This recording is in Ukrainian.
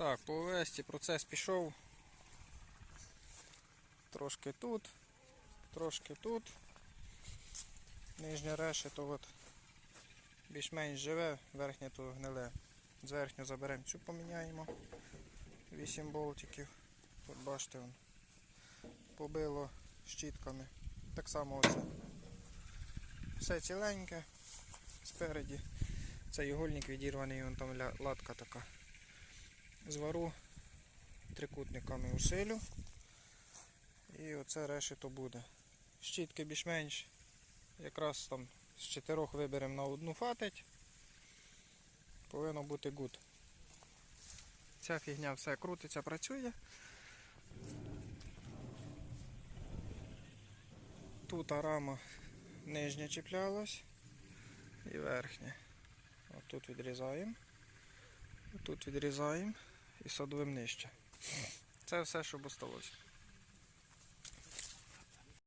Так, по овесті процес пішов. Трошки тут, трошки тут. Нижня решето от більш-менш живе, верхнє то гниле. Зверхню заберемо цю поміняємо. 8 болтиків. Тут бачите, вон, побило щітками. Так само оце. Все ціленьке. Спереді. Цей ігольник відірваний, вон там латка така. Звару трикутниками усилю. І оце решето буде. Щітки більш-менш. Якраз там з чотирьох виберемо на одну фатить. Повинно бути гуд. Ця фігня все крутиться, працює. Тут рама нижня чіплялась і верхня. От тут відрізаємо. Тут відрізаємо і садовим нижче. Це все, що осталось.